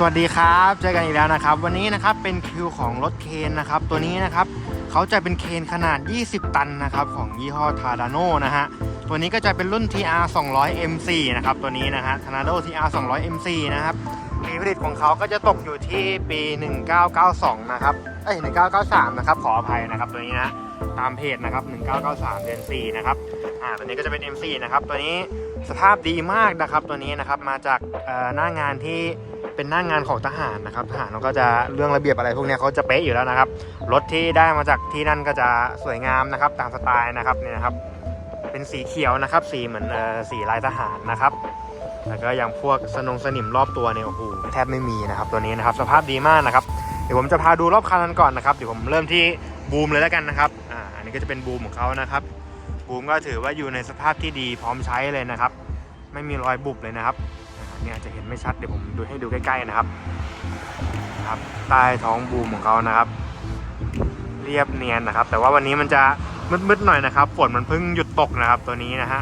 สวัสดีครับ เจอกันอีกแล้วนะครับ วันนี้นะครับเป็นคิวของรถเคนนะครับ ตัวนี้นะครับเขาจะเป็นเคนขนาด 20 ตันนะครับของยี่ห้อทาดาโนนะฮะตัวนี้ก็จะเป็นรุ่น TR 200 MC นะครับตัวนี้นะฮะ Tornado TR 200 MC นะครับปีผลิตของเขาก็จะตกอยู่ที่ปี 1992 นะครับเอ้ย1993 นะครับขออภัยนะครับตัวนี้นะตามเพจนะครับ 1993เดือน4นะครับอ่าตัวนี้ก็จะเป็น MC นะครับตัวนี้ สภาพดีมากนะครับตัวนี้นะครับมาจากหน้างานที่เป็นหน้างานของทหารนะครับทหารเขาก็จะเรื่องระเบียบอะไรพวกนี้เขาจะเป๊ะอยู่แล้วนะครับรถที่ได้มาจากที่นั่นก็จะสวยงามนะครับตามสไตล์นะครับเนี่ยนะครับเป็นสีเขียวนะครับ สีเหมือนสีลายทหารนะครับแล้วก็อย่างพวกสนงสนิมรอบตัวเนี่ยโอ้โหแทบไม่มีนะครับตัวนี้นะครับสภาพดีมากนะครับเดี๋ยวผมจะพาดูรอบคันกันก่อนนะครับเดี๋ยวผมเริ่มที่บูมเลยแล้วกันนะครับอ่าอันนี้ก็จะเป็นบูมของเขานะครับ บูมก็ถือว่าอยู่ในสภาพที่ดีพร้อมใช้เลยนะครับ ไม่มีรอยบุบเลยนะครับเนี่ยจะเห็นไม่ชัดเดี๋ยวผมดูให้ดูใกล้ๆนะครับครับใต้ท้องบูมของเขานะครับ เรียบเนียนนะครับ แต่ว่าวันนี้มันจะมืดๆหน่อยนะครับฝนมันเพิ่งหยุดตกนะครับตัวนี้นะฮะ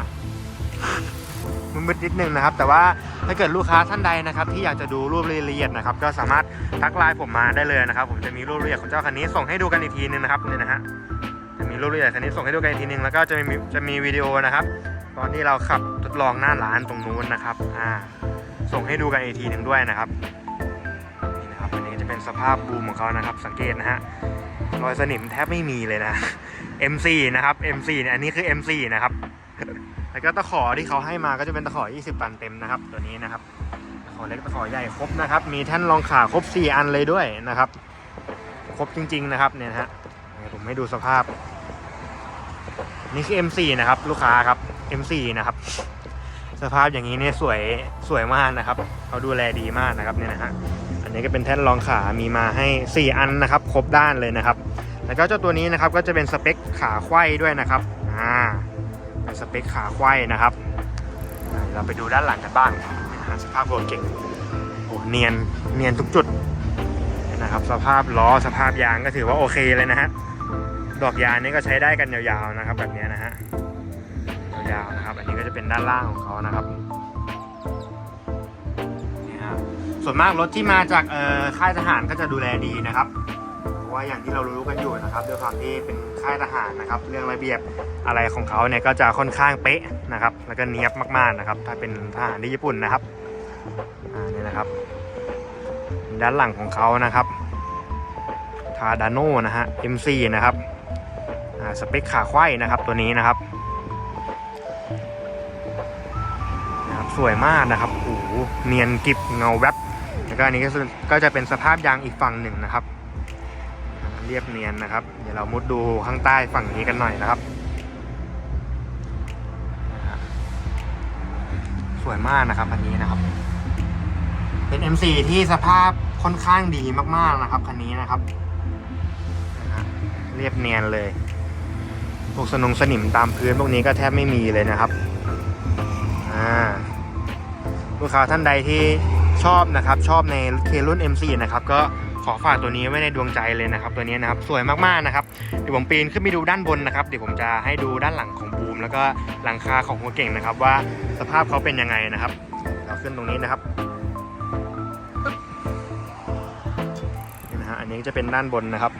มืดๆนิดนึงนะครับ แต่ว่าถ้าเกิดลูกค้าท่านใดนะครับ ที่อยากจะดูรูปรายละเอียดนะครับ ก็สามารถทักไลน์ผมมาได้เลยนะครับ ผมจะมีรูปรายละเอียดของเจ้าคันนี้ส่งให้ดูกันอีกทีนึงนะครับเนี่ยนะฮะ มีรูปละเอียดคันนี้ส่งให้ดูกันอีกทีนึงแล้วก็จะมีจะมีวิดีโอนะครับ ตอนที่เราขับทดลองหน้าร้านตรงนู้นนะครับอ่าส่งให้ดูกันอีกทีหนึ่งด้วยนะครับนี่นะครับอันนี้จะเป็นสภาพบูมของเขานะครับ สังเกตนะฮะรอยสนิมแทบไม่มีเลยนะ M4 นะครับ M4 เนี่ยอันนี้คือ M4 นะครับแล้วก็ตะขอที่เขาให้มาก็จะเป็นตะขอ 20 ตันเต็มนะครับ ตัวนี้นะครับตะขอเล็กตะขอใหญ่ครบนะครับ มีแท่นรองขาครบ 4 อันเลยด้วยนะครับ ครบจริง ๆ นะครับเนี่ยฮะ ผมให้ดูสภาพ นี่คือ M4 นะครับ ลูกค้าครับ M4 นะครับ สภาพอย่างนี้เนี่ยสวยสวยมากนะครับเขาดูแลดีมากนะครับเนี่ยนะฮะอันนี้ก็เป็นแท่นรองขามีมาให้ 4 อันนะครับ ครบด้านเลยนะครับ แล้วก็เจ้าตัวนี้นะครับก็จะเป็นสเปคขาไขว้ด้วยนะครับอ่าเป็นสเปคขาไขว้นะครับ เราไปดูด้านหลังกันบ้างสภาพรถเก่งโอ้เนียนเนียนทุกจุด นะครับ สภาพล้อสภาพยางก็ถือว่าโอเคเลยนะฮะดอกยางนี่ก็ใช้ได้กันยาวๆนะครับ แบบนี้นะฮะยาวๆนะครับ อันนี้ก็จะเป็นด้านล่างของเขานะครับนี่ครับส่วนมากรถที่มาจากเอ่อค่ายทหารก็จะดูแลดีนะครับเพราะว่าอย่างที่เรารู้กันอยู่นะครับด้วยความที่เป็นค่ายทหารนะครับ เรื่องระเบียบอะไรของเขาเนี่ยก็จะค่อนข้างเป๊ะนะครับ แล้วก็เนียบมากๆนะครับ ถ้าเป็นทหารที่ญี่ปุ่นนะครับอ่านี่นะครับ ด้านหลังของเขานะครับทาดานโนนะฮะ MC นะครับสเปคขาไขว้นะครับตัวนี้นะครับสวยมากนะครับโอ้โหเนียนกริบเงาแวบแล้วก็อันนี้ก็ก็จะเป็นสภาพยางอีกฝั่งหนึ่งนะครับ เรียบเนียนนะครับ เดี๋ยวเรามุดดูข้างใต้ฝั่งนี้กันหน่อยนะครับ สวยมากนะครับคันนี้นะครับ เป็น M4 ที่สภาพค่อนข้างดีมากๆนะครับคันนี้นะครับ เรียบเนียนเลยพวกสนงสนิมตามพื้นพวกนี้ก็แทบไม่มีเลยนะครับลูกค้าท่านใดที่ชอบนะครับ ชอบในเครุ่น M4 นะครับก็ขอฝากตัวนี้ไว้ในดวงใจเลยนะครับ ตัวนี้นะครับสวยมากๆนะครับเดี๋ยวผมปีนขึ้นไปดูด้านบนนะครับเดี๋ยวผมจะให้ดูด้านหลังของบูม แล้วก็หลังคาของหัวเก่งนะครับ ว่าสภาพเขาเป็นยังไงนะครับ เราขึ้นตรงนี้นะครับันนี้จะเป็นด้านบนนะครับ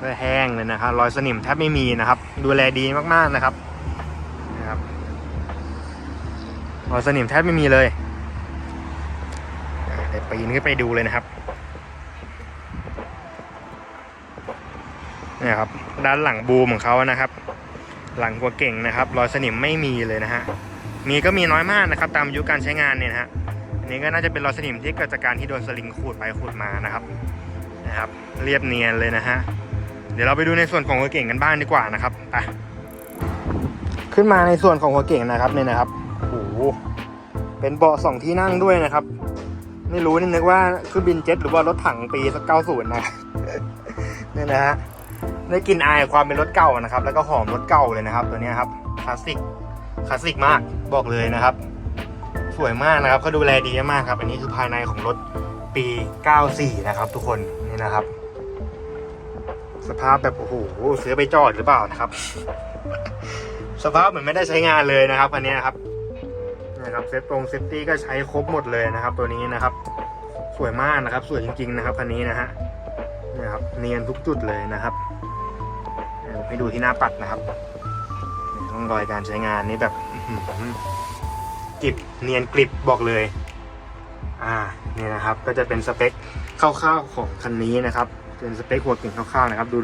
ก็แห้งเลยนะครับรอยสนิมแทบไม่มีนะครับ ดูแลดีมากๆนะครับนะครับรอยสนิมแทบไม่มีเลยเดี๋ยวปีนขึ้นไปดูเลยนะครับนี่ครับด้านหลังบูมของเขานะครับ หลังหัวเก่งนะครับ รอยสนิมไม่มีเลยนะฮะมีก็มีน้อยมากนะครับ ตามอายุการใช้งานเนี่ยนะฮะอันนี้ก็น่าจะเป็นรอยสนิมที่เกิดจากการที่โดนสลิงขูดไปขูดมานะครับ นะครับเรียบเนียนเลยนะฮะเดี๋ยวเราไปดูในส่วนของหัวเก่งกันบ้างดีกว่านะครับไปขึ้นมาในส่วนของหัวเก่งนะครับเนี่ยนะครับโอ้โหเป็นเบาะสองที่นั่งด้วยนะครับ ไม่รู้นี่นึกว่าคือบินเจ็ตหรือว่ารถถังปีสักเก้าศูนย์นะเนี่ยนะฮะได้กลิ่นอายความเป็นรถเก่านะครับ แล้วก็หอมรถเก่าเลยนะครับ ตัวนี้ครับคลาสสิกคลาสสิกมากบอกเลยนะครับ สวยมากนะครับเขาดูแลดีมากครับ อันนี้คือภายในของรถปี 94 นะครับทุกคน นี่นะครับ สภาพแบบโอ้โหซื้อไปจอดหรือเปล่านะครับ สภาพเหมือนไม่ได้ใช้งานเลยนะครับอันนี้นะครับนะครับเซฟตรงเซฟตี้ก็ใช้ครบหมดเลยนะครับ ตัวนี้นะครับ สวยมากนะครับ สวยจริง ๆ นะครับคันนี้นะฮะนี่ครับ เนียนทุกจุดเลยนะครับให้ดูที่หน้าปัดนะครับนี่ร่องรอยการใช้งานนี่แบบกริบเนียนกริบบอกเลย อ่า นี่นะครับ ก็จะเป็นสเปค คร่าวๆของคันนี้นะครับ เป็นสเปคหัวเก่งคร่าวๆนะครับ ดู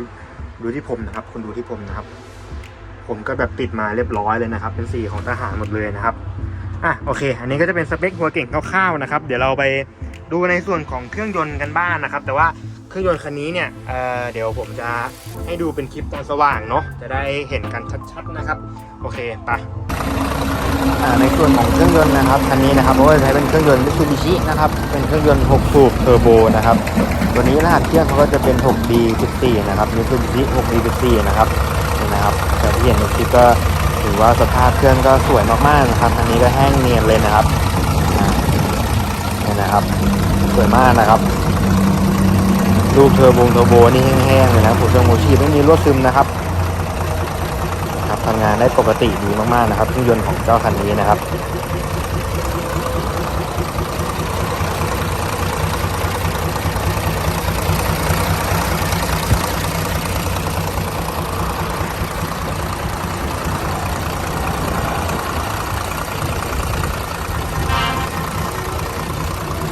ดูที่ผมนะครับคุณดูที่ผมนะครับ ผมก็แบบปิดมาเรียบร้อยเลยนะครับ เป็นสีของทหารหมดเลยนะครับอะโอเค อันนี้ก็จะเป็นสเปคหัวเก่งคร่าวๆนะครับ เดี๋ยวเราไปดูในส่วนของเครื่องยนต์กันบ้างนะครับ แต่ว่า เครื่องยนต์คันนี้เนี่ยเเดี๋ยวผมจะให้ดูเป็นคลิปตอนสว่างเนาะจะได้เห็นกันชัดๆนะครับ โอเคไปในส่วนของเครื่องยนต์นะครับคันนี้นะครับผมก็จะใช้เป็นเครื่องยนต์มิตซูบิชินะครับเป็นเครื่องยนต์6สูบเทอร์โบนะครับตัวนี้รหัสเครื่องเขาก็จะเป็น 6D14 นะครับมิตซูบิชิ 6D14 นะครับนี่นะครับแต่ที่เห็นในคลิปก็ถือว่าสภาพเครื่องก็สวยมากๆนะครับอันนี้ก็แห้งเนียนเลยนะครับนี่นะครับสวยมากนะครับ ลูกเทอร์โบงเทอร์โบนี่แห้งๆเลยนะผมเครื่องโมชีไม่มีรั่วซึมนะครับครับทำงานได้ปกติดีมากๆนะครับเครื่องยนต์ของเจ้าคันนี้นะครับ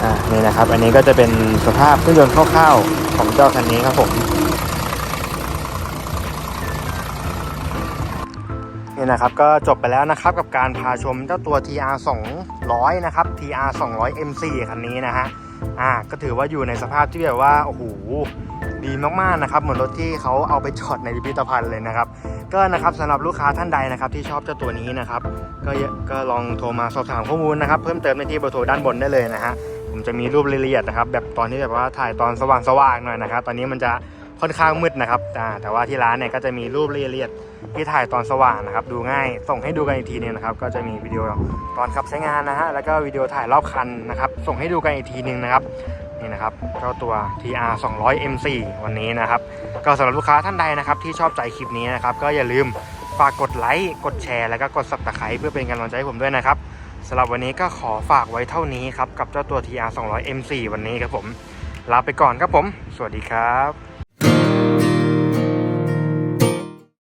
อ่านี่นะครับ อันนี้ก็จะเป็นสภาพเครื่องยนต์คร่าวๆ ของเจ้าคันนี้ครับผมนี่นะครับก็จบไปแล้วนะครับกับการพาชมเจ้าตัว TR 200นะครับ TR 200 MC คันนี้นะฮะอ่าก็ถือว่าอยู่ในสภาพที่แบบว่าโอ้โหดีมากๆนะครับเหมือนรถที่เขาเอาไปจอดในพิพิธภัณฑ์เลยนะครับก็นะครับสำหรับลูกค้าท่านใดนะครับที่ชอบเจ้าตัวนี้นะครับก็ก็ลองโทรมาสอบถามข้อมูลนะครับ เพิ่มเติมในที่เบอร์โทรด้านบนได้เลยนะฮะ ผมจะมีรูปรายละเอียดนะครับ แบบตอนที่แบบว่าถ่ายตอนสว่างๆหน่อยนะครับ ตอนนี้มันจะค่อนข้างมืดนะครับแต่ว่าที่ร้านเนี่ยก็จะมีรูปรายละเอียดที่ถ่ายตอนสว่างนะครับ ดูง่ายส่งให้ดูกันอีกทีนึงนะครับ ก็จะมีวิดีโอตอนขับใช้งานนะฮะแล้วก็วิดีโอถ่ายรอบคันนะครับ ส่งให้ดูกันอีกทีนึงนะครับนี่นะครับเจ้าตัว TR 200 M4 วันนี้นะครับ ก็สำหรับลูกค้าท่านใดนะครับ ที่ชอบใจคลิปนี้นะครับ ก็อย่าลืมฝากกดไลค์กดแชร์แล้วก็กด subscribe เพื่อเป็นกำลังใจให้ผมด้วยนะครับ สำหรับวันนี้ก็ขอฝากไว้เท่านี้ครับ กับเจ้าตัว TR 200 M4 วันนี้ครับผม ลาไปก่อนครับผม สวัสดีครับ